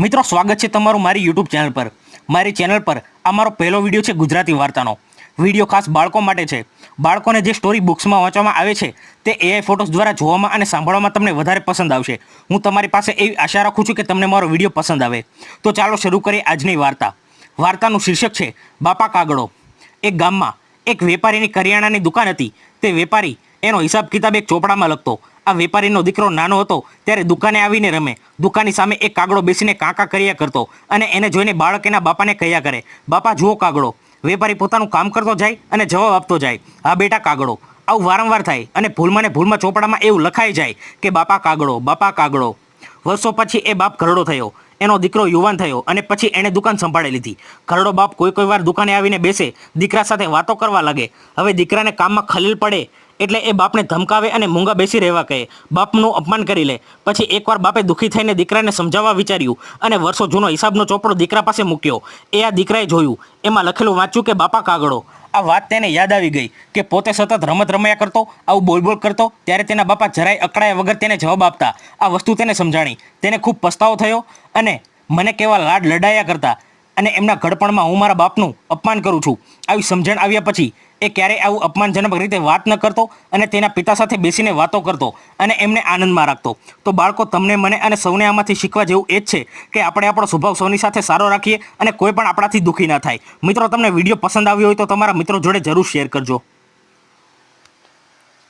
મિત્રો, સ્વાગત છે તમારું મારી યુટ્યુબ ચેનલ પર. મારી ચેનલ પર આ મારો પહેલો વીડિયો છે ગુજરાતી વાર્તાનો. વીડિયો ખાસ બાળકો માટે છે. બાળકોને જે સ્ટોરી બુક્સમાં વાંચવામાં આવે છે, તે એઆઈ ફોટોસ દ્વારા જોવામાં અને સાંભળવામાં તમને વધારે પસંદ આવશે. હું તમારી પાસે એવી આશા રાખું છું કે તમને મારો વીડિયો પસંદ આવે. તો ચાલો શરૂ કરીએ આજની વાર્તા. વાર્તાનું શીર્ષક છે, બાપા કાગડો. એક ગામમાં એક વેપારીની કરિયાણાની દુકાન હતી. તે વેપારી એનો હિસાબ કિતાબ એક ચોપડામાં લખતો. આ વેપારીનો દીકરો નાનો હતો, ત્યારે દુકાને આવીને રમે. દુકાનની સામે એક કાગડો બેસીને કાંકા કર્યા કરતો અને એને જોઈને બાળક એના બાપાને કહ્યા કરે, બાપા, જુઓ કાગડો. વેપારી પોતાનું કામ કરતો જાય અને જવાબ આપતો જાય, હા બેટા, કાગડો. આવું વારંવાર થાય અને ભૂલમાં ને ભૂલમાં ચોપડામાં એવું લખાઈ જાય કે, બાપા, કાગડો બાપા, કાગડો. વર્ષો પછી એ બાપ ઘરડો થયો. એનો દીકરો યુવાન થયો અને પછી એણે દુકાન સંભાળી લીધી. ઘરડો બાપ કોઈ કોઈ વાર દુકાને આવીને બેસે, દીકરા સાથે વાતો કરવા લાગે. હવે દીકરાને કામમાં ખલેલ પડે એટલે એ બાપને ધમકાવે અને મૂંગા બેસી રહેવા કહે. બાપનું અપમાન કરી લે. પછી એકવાર બાપે દુઃખી થઈને દીકરાને સમજાવવા વિચાર્યું અને વર્ષો જૂનો હિસાબનો ચોપડો દીકરા પાસે મૂક્યો. એ આ દીકરાએ જોયું. એમાં લખેલું વાંચ્યું કે, બાપા કાગળો. આ વાત તેને યાદ આવી ગઈ કે પોતે સતત રમત રમ્યા કરતો, આવું બોલ બોલ કરતો, ત્યારે તેના બાપા જરાય અકળાયા વગર તેને જવાબ આપતા. આ વસ્તુ તેને સમજાણી. તેને ખૂબ પસ્તાવો થયો અને મને કેવા લાડ લડાયા કરતા. અને એમના ઘડપણમાં હું મારા બાપનું અપમાન કરું છું. આવી સમજણ આવ્યા પછી એ ક્યારેય આવું અપમાનજનક રીતે વાત ન કરતો અને તેના પિતા સાથે બેસીને વાતો કરતો અને એમને આનંદમાં રાખતો. તો બાળકો, તમને મને અને સૌને આમાંથી શીખવા જેવું એ જ છે કે આપણે આપણો સ્વભાવ સૌની સાથે સારો રાખીએ અને કોઈ પણ આપણાથી દુઃખી ના થાય. મિત્રો, તમને વીડિયો પસંદ આવ્યો હોય તો તમારા મિત્રો જોડે જરૂર શેર કરજો.